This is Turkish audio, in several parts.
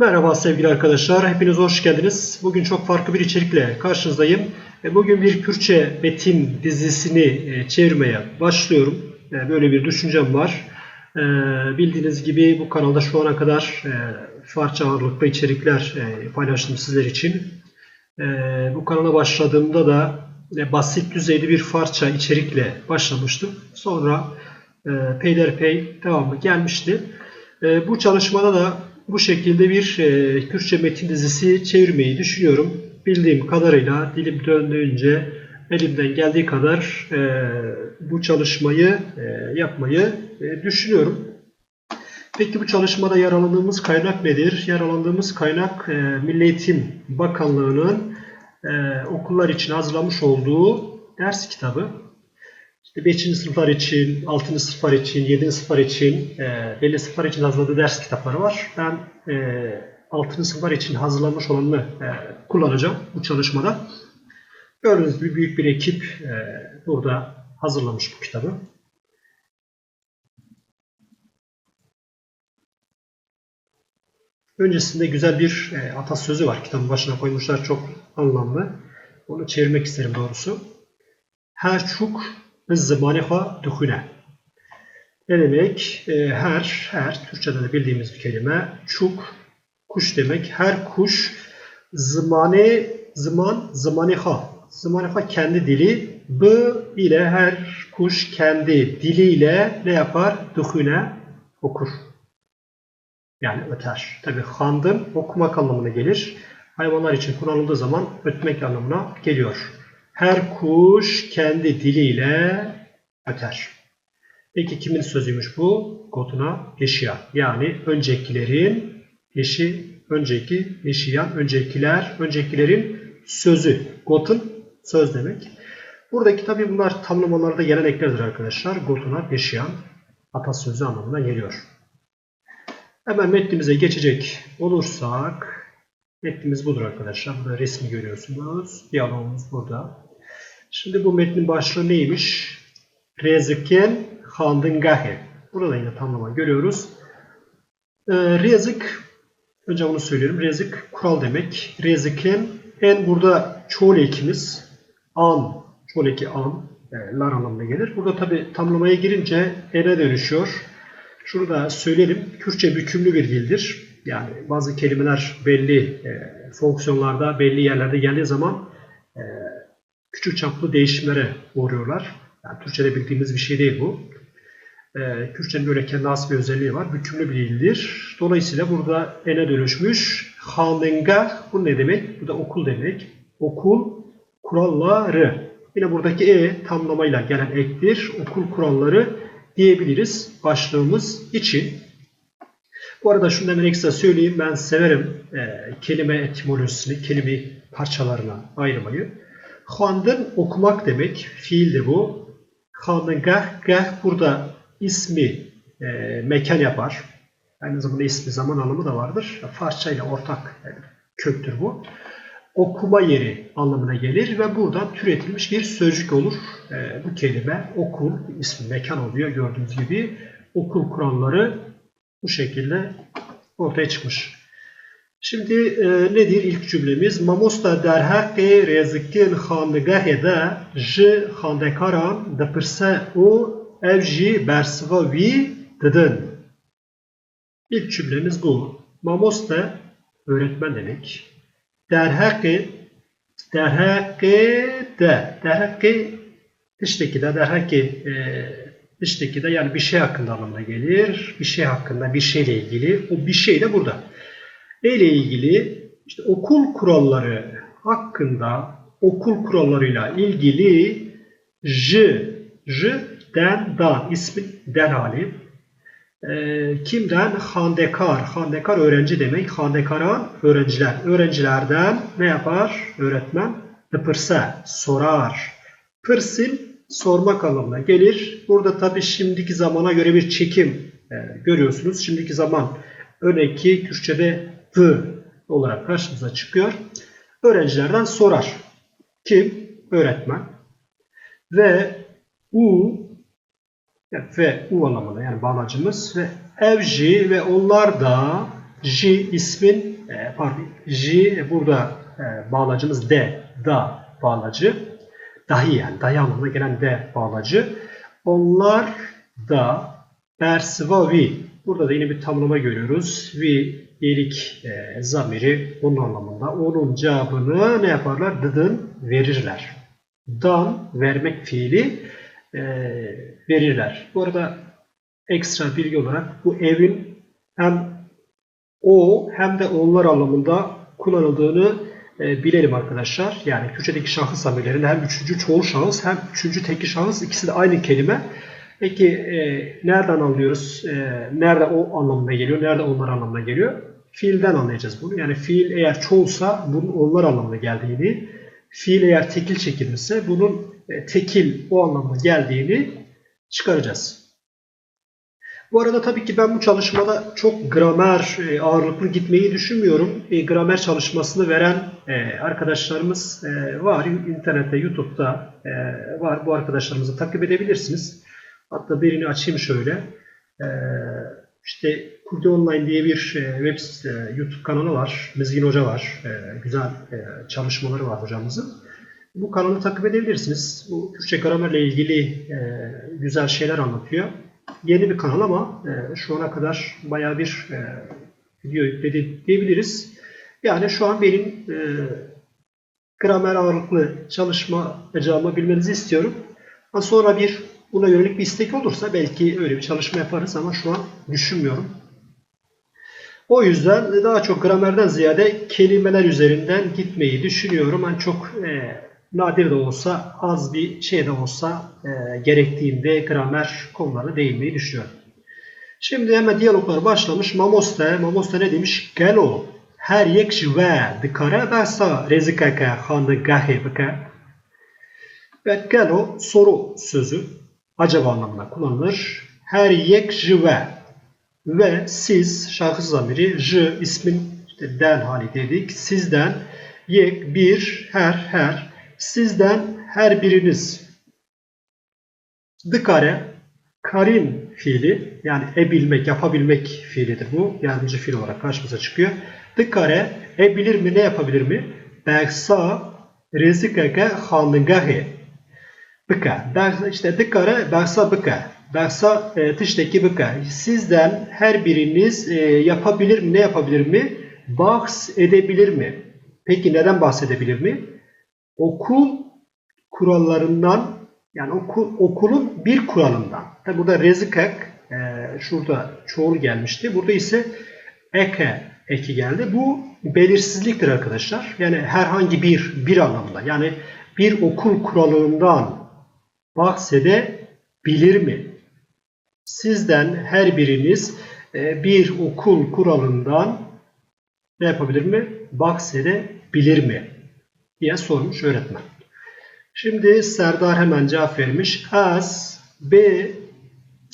Merhaba sevgili arkadaşlar, hepiniz hoş geldiniz. Bugün çok farklı bir içerikle karşınızdayım. E, Bugün bir Kürtçe metin dizisini e, çevirmeye başlıyorum. E, Böyle bir düşüncem var. Bildiğiniz gibi bu kanalda şu ana kadar farça ağırlıklı içerikler paylaştım sizler için. Bu kanala başladığımda da basit düzeyde bir farça içerikle başlamıştım. Sonra peyderpey devamı gelmişti. Bu çalışmada da bu şekilde bir e, Kürtçe metin dizisi çevirmeyi düşünüyorum. Bildiğim kadarıyla dilim döndüğünce elimden geldiği kadar e, bu çalışmayı e, yapmayı e, düşünüyorum. Peki bu çalışmada yararlandığımız kaynak nedir? Yararlandığımız kaynak e, Milli Eğitim Bakanlığı'nın e, okullar için hazırlamış olduğu ders kitabı. İşte 5. sınıflar için, 6. sınıflar için, 7. sınıflar için, e, belli sınıflar için hazırladığı ders kitapları var. Ben e, 6. sınıflar için hazırlanmış olanını e, kullanacağım bu çalışmada. Gördüğünüz gibi büyük bir ekip e, burada hazırlamış bu kitabı. Öncesinde güzel bir e, atasözü var. Kitabın başına koymuşlar çok anlamlı. Onu çevirmek isterim doğrusu. Her çuk biz zamanı ha duhune. Ne demek? E, her, her, Türkçe'de de bildiğimiz bir kelime. Çuk, kuş demek. Her kuş zamane, zaman, zamanı ha. Zamanı ha kendi dili. Bu ile her kuş kendi diliyle ne yapar? Duhune okur. Yani öter. Tabi handım okumak anlamına gelir. Hayvanlar için kullanıldığı zaman ötmek anlamına geliyor. Her kuş kendi diliyle öter. Peki kimin sözüymüş bu? Gotuna eşya. Yani öncekilerin eşi, önceki eşiyan, öncekiler, öncekilerin sözü. Gotun söz demek. Buradaki tabi bunlar tamlamalarda gelen eklerdir arkadaşlar. Gotuna eşiyan atasözü anlamına geliyor. Hemen metnimize geçecek olursak metnimiz budur arkadaşlar. Burada resmi görüyorsunuz. Diyalogumuz burada. Şimdi bu metnin başlığı neymiş? Reziken Handıngahe. Burada yine tamlama görüyoruz. Ee, rezik, önce bunu söylüyorum. Rezik kural demek. Reziken en burada çoğul ekimiz an, çoğul eki an, e, lar anlamına gelir. Burada tabi tamlamaya girince ene dönüşüyor. Şunu da söyleyelim. Kürtçe bükümlü bir dildir. Yani bazı kelimeler belli e, fonksiyonlarda, belli yerlerde geldiği zaman e, küçük çaplı değişimlere uğruyorlar. Yani Türkçe'de bildiğimiz bir şey değil bu. E, Kürtçenin böyle kendi has bir özelliği var. Bükümlü bir dildir. Dolayısıyla burada ene dönüşmüş. Hanenga bu ne demek? Bu da okul demek. Okul kuralları. Yine buradaki e tamlamayla gelen ektir. Okul kuralları diyebiliriz başlığımız için. Bu arada şunu hemen ekstra söyleyeyim. Ben severim e, kelime etimolojisini, kelime parçalarına ayırmayı. Handın okumak demek. Fiildir bu. Handın gah, gah burada ismi e, mekan yapar. Aynı zamanda ismi zaman anlamı da vardır. Farsça ile ortak yani köktür bu. Okuma yeri anlamına gelir ve buradan türetilmiş bir sözcük olur. E, bu kelime okul, ismi mekan oluyor gördüğünüz gibi. Okul kuralları bu şekilde ortaya çıkmış. Şimdi e, nedir ilk cümlemiz? Mamosta der haqqi rezikin xandegahê de ji xandekaran dipirse û ev jî bersiva wî didin. İlk cümlemiz bu. Mamosta öğretmen demek. Der haqqi der haqqi de der haqqi dıştaki de der haqqi e, dıştaki de yani bir şey hakkında anlamına gelir. Bir şey hakkında bir şeyle ilgili. O bir şey de burada. Neyle ilgili? İşte okul kuralları hakkında okul kurallarıyla ilgili J, J, den, dan ismin den hali. Ee, kimden? Handekar. Handekar öğrenci demek. Handekaran öğrenciler. Öğrencilerden ne yapar? Öğretmen dıpırsa sorar. Pırsil sormak anlamına gelir. Burada tabii şimdiki zamana göre bir çekim e, görüyorsunuz. Şimdiki zaman örneki Kürtçe'de v olarak karşımıza çıkıyor. Öğrencilerden sorar. Kim? Öğretmen. Ve u ve u anlamında yani bağlacımız ve evci ve onlar da J ismin e, pardon J burada e, bağlacımız D, da bağlacı. Dahi yani dahi anlamına gelen D bağlacı. Onlar da Bersva vi. Burada da yine bir tamlama görüyoruz. Vi iyilik e, zamiri onun anlamında. Onun cevabını ne yaparlar? Dıdın verirler. Dan vermek fiili e, verirler. Bu arada ekstra bilgi olarak bu evin hem o hem de onlar anlamında kullanıldığını e, bilelim arkadaşlar. Yani Türkçedeki şahıs zamirlerinde hem üçüncü çoğul şahıs hem üçüncü tekil şahıs ikisi de aynı kelime. Peki e, nereden anlıyoruz? E, nerede o anlamına geliyor? Nerede onlar anlamına geliyor? Fiilden anlayacağız bunu. Yani fiil eğer çoğulsa bunun onlar anlamına geldiğini, fiil eğer tekil çekilmişse bunun e, tekil o anlamına geldiğini çıkaracağız. Bu arada tabii ki ben bu çalışmada çok gramer e, ağırlıklı gitmeyi düşünmüyorum. E, gramer çalışmasını veren e, arkadaşlarımız e, var. İnternette, YouTube'da e, var. Bu arkadaşlarımızı takip edebilirsiniz. Hatta birini açayım şöyle. E, işte Kurdi Online diye bir e, web site, YouTube kanalı var. Mizgin Hoca var. E, güzel e, çalışmaları var hocamızın. Bu kanalı takip edebilirsiniz. Bu Türkçe gramerle ilgili güzel şeyler anlatıyor. Yeni bir kanal ama şu ana kadar bayağı bir video yükledi diyebiliriz. Yani şu an benim e, gramer ağırlıklı çalışma yapacağımı bilmenizi istiyorum. Sonra bir buna yönelik bir istek olursa belki öyle bir çalışma yaparız ama şu an düşünmüyorum. O yüzden daha çok gramerden ziyade kelimeler üzerinden gitmeyi düşünüyorum. Ben çok e, nadir de olsa, az bir şey de olsa e, gerektiğinde gramer konularına değinmeyi düşünüyorum. Şimdi hemen diyaloglar başlamış. Mamoste, Mamoste ne demiş? Gelo, her yek ve dikare besa rezikake hanı gahe bike. Ve gelo soru sözü acaba anlamında kullanılır. Her yek ve ve siz şahıs zamiri j ismin işte den hali dedik. Sizden yek bir her her sizden her biriniz dıkare karin fiili yani ebilmek, yapabilmek fiilidir bu. Yardımcı fiil olarak karşımıza çıkıyor. Dıkare ebilir mi, ne yapabilir mi? Bersa rezikake hanıgahe bıka. İşte dıkare bersa bıka. Bersa e, bıka. Sizden her biriniz e, yapabilir mi, ne yapabilir mi? Bahs edebilir mi? Peki neden bahsedebilir mi? okul kurallarından yani okul, okulun bir kuralından. Tabi burada rezikak e, şurada çoğul gelmişti. Burada ise eke eki geldi. Bu belirsizliktir arkadaşlar. Yani herhangi bir bir anlamda. Yani bir okul kuralından bahsedebilir mi? Sizden her biriniz e, bir okul kuralından ne yapabilir mi? Bahsedebilir mi? diye sormuş öğretmen. Şimdi Serdar hemen cevap vermiş. Az B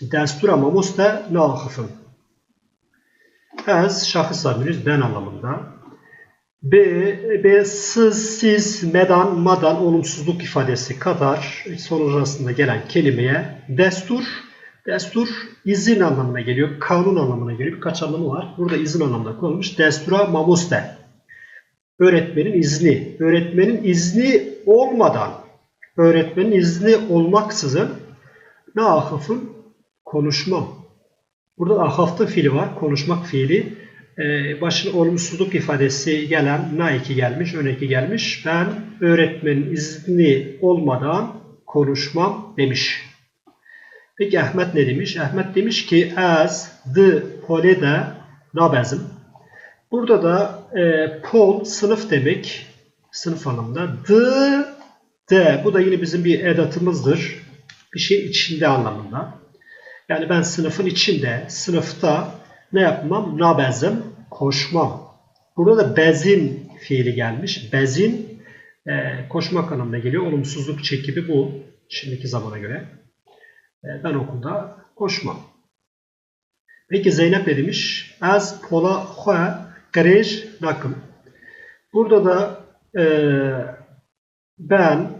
destura mamusta nahıfın. Az şahıs zamiriz ben anlamında. B, B siz, siz, medan, madan olumsuzluk ifadesi kadar sonuç gelen kelimeye destur, destur izin anlamına geliyor, kanun anlamına geliyor. Birkaç anlamı var. Burada izin anlamında kullanılmış. Destura mamuste öğretmenin izni. Öğretmenin izni olmadan, öğretmenin izni olmaksızın ne ahafın konuşmam. Burada ahaftın fiili var, konuşmak fiili. Ee, başına olumsuzluk ifadesi gelen na iki gelmiş, ön iki gelmiş. Ben öğretmenin izni olmadan konuşmam demiş. Peki Ahmet ne demiş? Ahmet demiş ki as the polede nabezim. Burada da e, pol sınıf demek. Sınıf anlamında. The, de. Bu da yine bizim bir edatımızdır. Bir şey içinde anlamında. Yani ben sınıfın içinde, sınıfta ne yapmam? Nabezim, koşmam. Burada da bezin fiili gelmiş. Bezin e, koşmak anlamına geliyor. Olumsuzluk çekibi bu. Şimdiki zamana göre. E, ben okulda koşmam. Peki Zeynep ne demiş? Az pola Garaj nakım. Burada da e, ben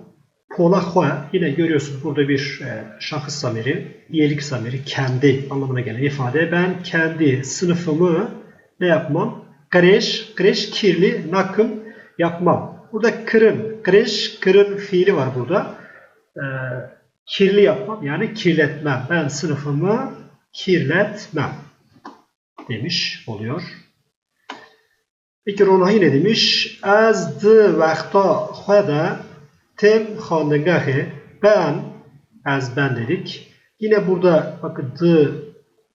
polahua yine görüyorsunuz burada bir e, şahıs zamiri, iyilik zamiri, kendi anlamına gelen ifade. Ben kendi sınıfımı ne yapmam? Kreş, kreş kirli, nakım yapmam. Burada kırın, kreş, kırın fiili var burada. Ee, kirli yapmam yani kirletmem. Ben sınıfımı kirletmem demiş oluyor. Peki Ronay ne demiş? Az di vakta xweda tem xandegahı ben az ben dedik. Yine burada bakın di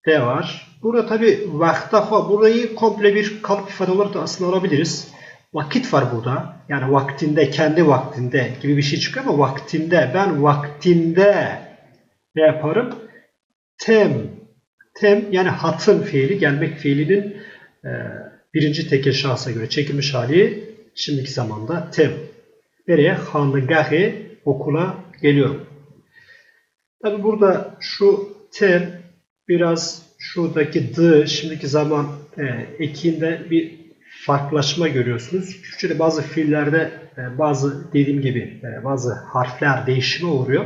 de var. Burada tabi vakta burayı komple bir kalıp ifade olarak da aslında alabiliriz. Vakit var burada. Yani vaktinde, kendi vaktinde gibi bir şey çıkıyor ama vaktinde. Ben vaktinde ne yaparım? Tem. Tem yani hatın fiili, gelmek fiilinin e, birinci tekil şahsa göre çekilmiş hali şimdiki zamanda tem. Nereye? Handgahı okula geliyorum. Tabi burada şu tem biraz şuradaki d şimdiki zaman e, ekinde bir farklılaşma görüyorsunuz. Türkçe'de bazı fiillerde e, bazı dediğim gibi e, bazı harfler değişime uğruyor.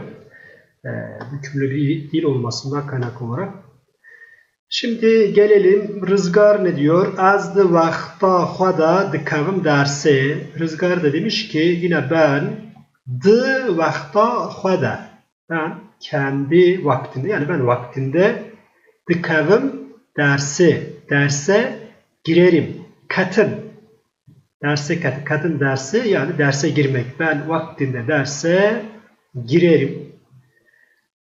E, hükümlü bir dil olmasından kaynaklı olarak. Şimdi gelelim rızgar ne diyor? Az da vakta xwada dikavim dersi. Rızgar da demiş ki yine ben d vakta xwada ben kendi vaktinde yani ben vaktinde dikavim dersi derse girerim. Katın derse kat, kadın dersi yani derse girmek. Ben vaktinde derse girerim.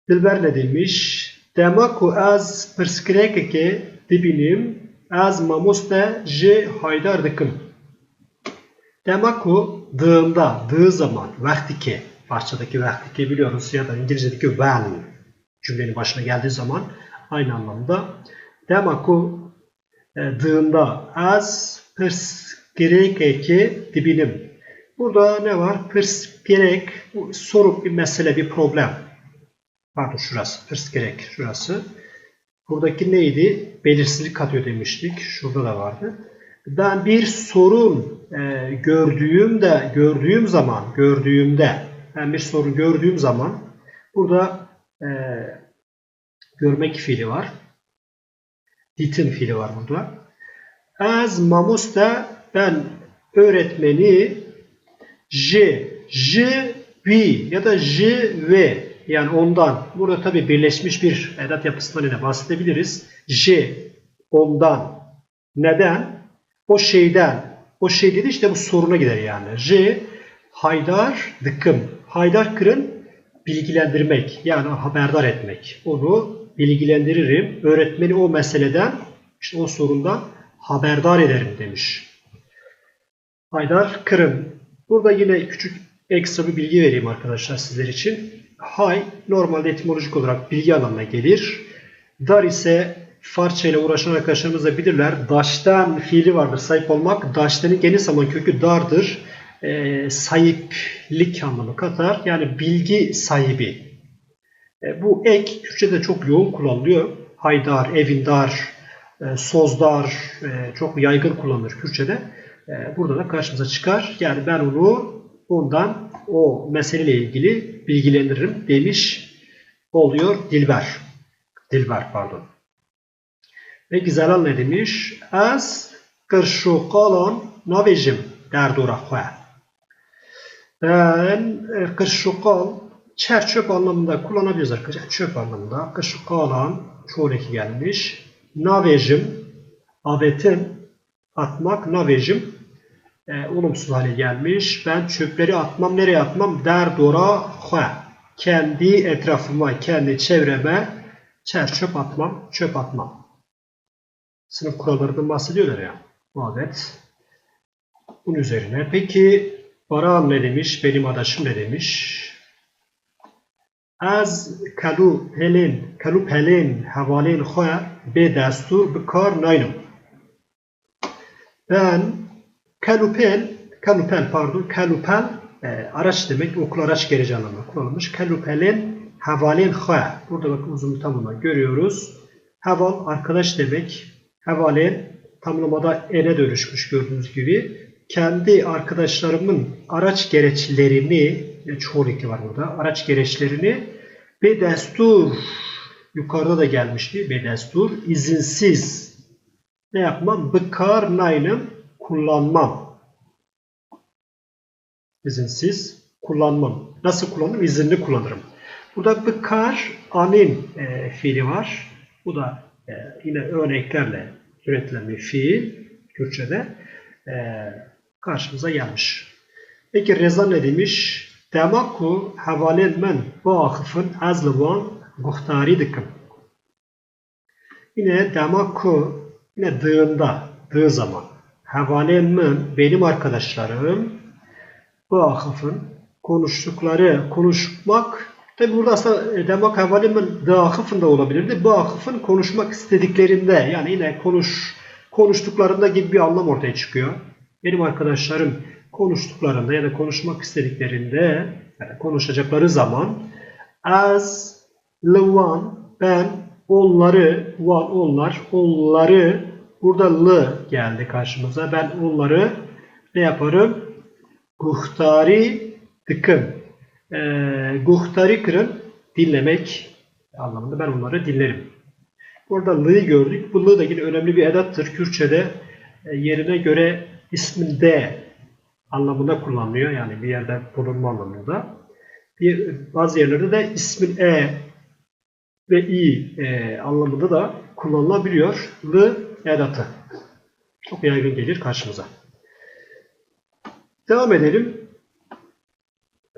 Dilber ne demiş? Demaku az perskrekeke dibinim az mamosta je haydar dikim. Demaku dığında, dığı zaman, vaktike, parçadaki vaktike biliyoruz ya da İngilizce'deki when cümlenin başına geldiği zaman aynı anlamda. Demaku e, dığında az perskrekeke dibinim. Burada ne var? Perskrek, bu soru bir mesele, bir problem. Pardon şurası. Hırs gerek şurası. Buradaki neydi? Belirsizlik katıyor demiştik. Şurada da vardı. Ben bir sorun e, gördüğümde, gördüğüm zaman, gördüğümde, ben bir sorun gördüğüm zaman burada e, görmek fiili var. Ditin fiili var burada. Az mamusta ben öğretmeni je, je, vi ya da je ve yani ondan. Burada tabi birleşmiş bir edat yapısından yine bahsedebiliriz. J ondan. Neden? O şeyden. O şey dedi işte bu soruna gider yani. J haydar dıkım. Haydar kırın bilgilendirmek yani haberdar etmek. Onu bilgilendiririm. Öğretmeni o meseleden işte o sorundan haberdar ederim demiş. Haydar Kırım. Burada yine küçük ekstra bir bilgi vereyim arkadaşlar sizler için. Hay normalde etimolojik olarak bilgi anlamına gelir. Dar ise farça ile uğraşan arkadaşlarımız da bilirler. Daştan fiili vardır sahip olmak. Daştanın geniş zaman kökü dardır. E, sahiplik anlamı katar. Yani bilgi sahibi. E, bu ek Türkçe'de çok yoğun kullanılıyor. Haydar, evindar, e, sozdar e, çok yaygın kullanılır Kürtçe'de. E, burada da karşımıza çıkar. Yani ben onu ondan o meseleyle ilgili bilgilendiririm demiş oluyor Dilber. Dilber pardon. Ve Güzelal ne demiş? Az kırşukalan navejim derdora xwe. Ben e, kırşukal çer çöp anlamında kullanabiliriz arkadaşlar. Çöp anlamında. Kırşukalan çoğul eki gelmiş. Navejim avetin atmak navejim e, olumsuz hale gelmiş. Ben çöpleri atmam. Nereye atmam? Der dora. Kendi etrafıma, kendi çevreme çer çöp atmam, çöp atmam. Sınıf kurallarından bahsediyorlar ya. Evet. Bunun üzerine. Peki Baran ne demiş? Benim adaşım ne demiş? Az kalu pelin, kalu pelin havalin xwe be destur bi kar naynım. Ben Kalupel, kalupel pardon, kalupel e, araç demek, okul araç gereci anlamına kullanılmış. Kalupelin havalin ha. Burada bakın uzun tamlama görüyoruz. Haval arkadaş demek. Havalin tamlamada ene dönüşmüş gördüğünüz gibi. Kendi arkadaşlarımın araç gereçlerini, yani çoğu eki var burada, araç gereçlerini ve destur, yukarıda da gelmişti, ve destur, izinsiz ne yapmam? Bıkar naynım kullanmam. İzinsiz kullanmam. Nasıl kullanırım? İzinli kullanırım. Burada bıkar anin e, fiili var. Bu da e, yine örneklerle üretilen bir fiil Türkçe'de e, karşımıza gelmiş. Peki Reza ne demiş? Demek ku hevalen men bu akıfın az livan guhtari dikim. Yine demek ku yine dığında, dığı zaman. Hevalen men benim arkadaşlarım bu akıfın konuştukları, konuşmak Tabi burada aslında e, demek hevalen men dığı akıfın da olabilirdi. Bu akıfın konuşmak istediklerinde yani yine konuş konuştuklarında gibi bir anlam ortaya çıkıyor. Benim arkadaşlarım konuştuklarında ya da konuşmak istediklerinde yani konuşacakları zaman as levan ben onları van onlar onları burada l geldi karşımıza. Ben onları ne yaparım? Guhtari tıkım. E, guhtari kırın dinlemek anlamında ben onları dinlerim. Burada l'ı gördük. Bu l da yine önemli bir edattır. Kürtçe'de e, yerine göre isminde anlamında kullanılıyor. Yani bir yerde bulunma anlamında. Bir, bazı yerlerde de ismin e ve i e, anlamında da kullanılabiliyor. L edatı. Çok yaygın gelir karşımıza. Devam edelim.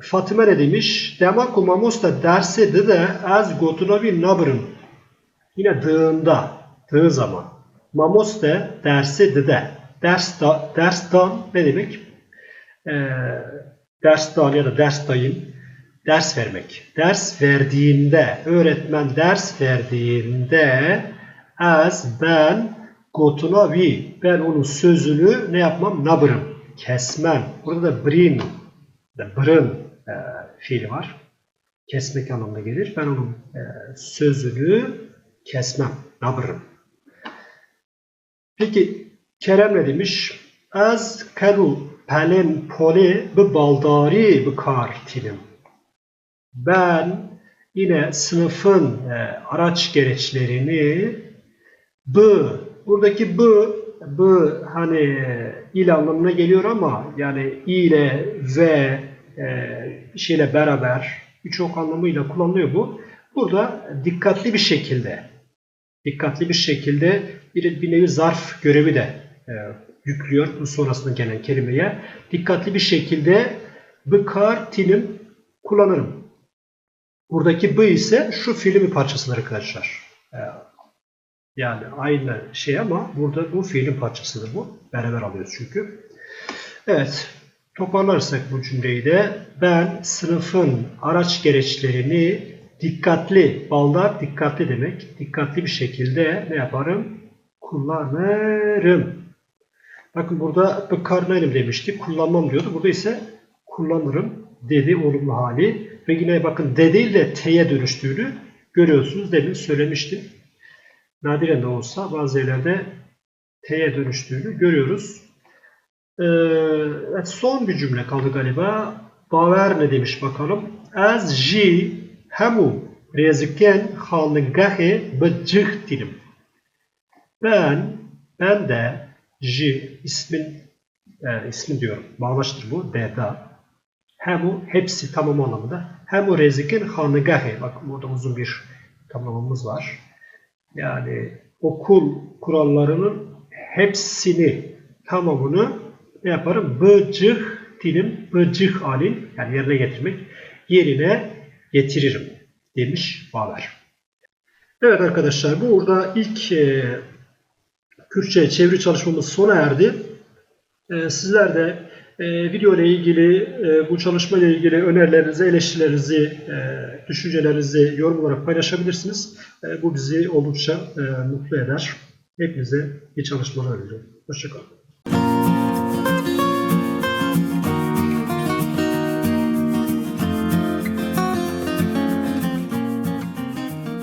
Fatime ne demiş? Demek ki mamosta dersi de de az gotuna bir nabrın. Yine dığında, dığı zaman. Mamoste dersi de de. Ders da, ders dan ne demek? Ee, ders dan ya da ders dayın. Ders vermek. Ders verdiğinde, öğretmen ders verdiğinde az ben gotuna vi. Ben onun sözünü ne yapmam? Nabrım. Kesmem. Burada da brin, da brın e, fiili var. Kesmek anlamına gelir. Ben onun e, sözünü kesmem. Nabrım. Peki Kerem ne demiş? Az kelu pelen pole bi baldari bi kar tilim. Ben yine sınıfın e, araç gereçlerini bu buradaki bu bu hani e, ile anlamına geliyor ama yani i ile ve e, şeyle beraber birçok anlamıyla kullanılıyor bu. Burada dikkatli bir şekilde dikkatli bir şekilde bir, bir nevi zarf görevi de yüklüyor bu sonrasında gelen kelimeye. Dikkatli bir şekilde bıkar tilim kullanırım. Buradaki bu ise şu fiilin bir parçasıdır arkadaşlar. E, yani aynı şey ama burada bu fiilin parçasıdır bu. Beraber alıyoruz çünkü. Evet. Toparlarsak bu cümleyi de ben sınıfın araç gereçlerini dikkatli, baldar dikkatli demek. Dikkatli bir şekilde ne yaparım? Kullanırım. Bakın burada karnayım demişti. Kullanmam diyordu. Burada ise kullanırım dedi olumlu hali. Ve yine bakın de değil de t'ye dönüştüğünü görüyorsunuz. Demin söylemiştim. Nadiren de olsa bazı yerlerde t'ye dönüştüğünü görüyoruz. Ee, evet, son bir cümle kaldı galiba. Baver ne demiş bakalım. Az ji hemu reziken halningahı bıcık dilim. Ben, ben de ji ismin, e, ismin diyorum. Bağlaçtır bu. Deda. Hemu hepsi tamam anlamında. Hemu reziken halningahı. Bak burada uzun bir tamamımız var. Yani okul kurallarının hepsini tamamını ne yaparım? Bıcık dilim, bıcık halin yani yerine getirmek yerine getiririm demiş Baver. Evet arkadaşlar burada ilk e, Kürtçe çeviri çalışmamız sona erdi. E, sizler de e, video ile ilgili, e, bu çalışma ile ilgili önerilerinizi, eleştirilerinizi, e, düşüncelerinizi yorum olarak paylaşabilirsiniz. Bu bizi oldukça mutlu eder. Hepinize iyi çalışmalar diliyorum. Hoşçakalın.